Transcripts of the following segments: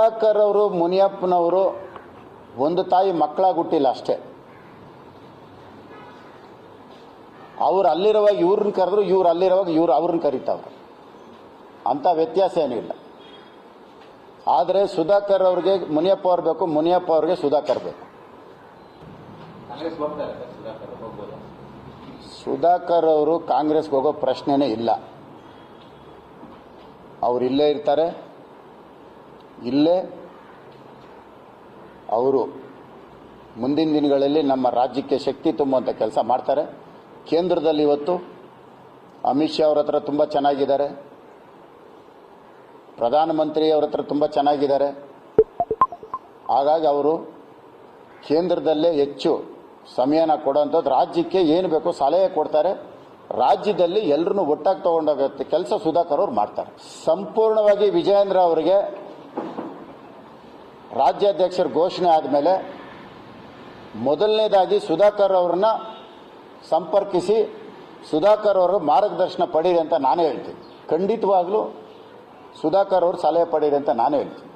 ಸುಧಾಕರ್ ಅವರು ಮುನಿಯಪ್ಪನವರು ಒಂದು ತಾಯಿ ಮಕ್ಕಳಾಗಿ ಹುಟ್ಟಿಲ್ಲ ಅಷ್ಟೇ. ಅವ್ರು ಅಲ್ಲಿರುವಾಗ ಇವ್ರನ್ನ ಕರೆದ್ರು ಇವ್ರು ಅಲ್ಲಿರುವಾಗ ಇವ್ರು ಅವ್ರನ್ನ ಕರೀತಾವ್ರು. ಅಂಥ ವ್ಯತ್ಯಾಸ ಏನಿಲ್ಲ ಇಲ್ಲ. ಆದರೆ ಸುಧಾಕರ್ ಅವ್ರಿಗೆ ಮುನಿಯಪ್ಪ ಅವ್ರು ಬೇಕು ಮುನಿಯಪ್ಪ ಅವ್ರಿಗೆ ಸುಧಾಕರ್ ಬೇಕು. ಸುಧಾಕರ್ ಅವರು ಕಾಂಗ್ರೆಸ್ಗೆ ಹೋಗೋ ಪ್ರಶ್ನೆನೇ ಇಲ್ಲ. ಅವ್ರು ಇಲ್ಲೇ ಇರ್ತಾರೆ. ಇಲ್ಲೇ ಅವರು ಮುಂದಿನ ದಿನಗಳಲ್ಲಿ ನಮ್ಮ ರಾಜ್ಯಕ್ಕೆ ಶಕ್ತಿ ತುಂಬುವಂಥ ಕೆಲಸ ಮಾಡ್ತಾರೆ. ಕೇಂದ್ರದಲ್ಲಿ ಇವತ್ತು ಅಮಿತ್ ಶಾ ಅವ್ರ ಹತ್ರ ತುಂಬ ಚೆನ್ನಾಗಿದ್ದಾರೆ. ಪ್ರಧಾನಮಂತ್ರಿ ಅವ್ರ ಹತ್ರ ತುಂಬ ಚೆನ್ನಾಗಿದ್ದಾರೆ. ಹಾಗಾಗಿ ಅವರು ಕೇಂದ್ರದಲ್ಲೇ ಹೆಚ್ಚು ಸಮಯನ ಕೊಡೋಂಥದ್ದು, ರಾಜ್ಯಕ್ಕೆ ಏನು ಬೇಕೋ ಸಲಹೆ ಕೊಡ್ತಾರೆ. ರಾಜ್ಯದಲ್ಲಿ ಎಲ್ಲರನ್ನೂ ಒಟ್ಟಾಗಿ ತಗೊಂಡೋಗುತ್ತೆ ಕೆಲಸ ಸುಧಾಕರ್ ಅವ್ರು ಮಾಡ್ತಾರೆ. ಸಂಪೂರ್ಣವಾಗಿ ವಿಜಯೇಂದ್ರ ಅವರಿಗೆ ರಾಜ್ಯಾಧ್ಯಕ್ಷರ ಘೋಷಣೆ ಆದಮೇಲೆ ಮೊದಲನೇದಾಗಿ ಸುಧಾಕರ್ ಅವ್ರನ್ನ ಸಂಪರ್ಕಿಸಿ ಸುಧಾಕರ್ ಅವರು ಮಾರ್ಗದರ್ಶನ ಪಡೀರಿ ಅಂತ ನಾನೇ ಹೇಳ್ತೀನಿ. ಖಂಡಿತವಾಗ್ಲೂ ಸುಧಾಕರ್ ಅವರು ಸಲಹೆ ಪಡೀರಿ ಅಂತ ನಾನೇ ಹೇಳ್ತೀನಿ.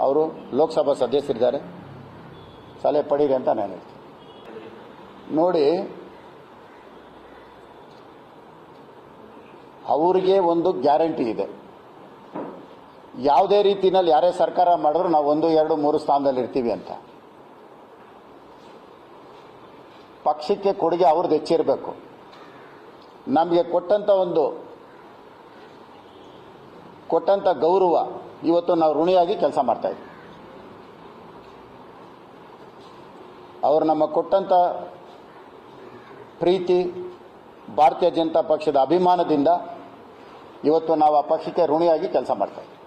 ಅವರು ಲೋಕಸಭಾ ಸದಸ್ಯರಿದ್ದಾರೆ. ಸಲಹೆ ಪಡೀರಿ ಅಂತ ನಾನು ಹೇಳ್ತೀನಿ. ನೋಡಿ, ಅವರಿಗೆ ಒಂದು ಗ್ಯಾರಂಟಿ ಇದೆ. ಯಾವುದೇ ರೀತಿಯಲ್ಲಿ ಯಾರೇ ಸರ್ಕಾರ ಮಾಡಿದ್ರು ನಾವು ಒಂದು, ಎರಡು, ಮೂರು ಸ್ಥಾನದಲ್ಲಿ ಇರ್ತೀವಿ ಅಂತ. ಪಕ್ಷಕ್ಕೆ ಕೊಡುಗೆ ಅವ್ರದ್ದು ಹೆಚ್ಚಿರಬೇಕು ನಮಗೆ ಕೊಟ್ಟಂಥ ಒಂದು ಕೊಟ್ಟಂಥ ಗೌರವ ಇವತ್ತು ನಾವು ಋಣಿಯಾಗಿ ಕೆಲಸ ಮಾಡ್ತಾಯಿದ್ವಿ ಅವರು ನಮ್ಮ ಕೊಟ್ಟಂಥ ಪ್ರೀತಿ, ಭಾರತೀಯ ಜನತಾ ಪಕ್ಷದ ಅಭಿಮಾನದಿಂದ ಇವತ್ತು ನಾವು ಆ ಪಕ್ಷಕ್ಕೆ ಋಣಿಯಾಗಿ ಕೆಲಸ ಮಾಡ್ತಾ ಇದ್ದೀವಿ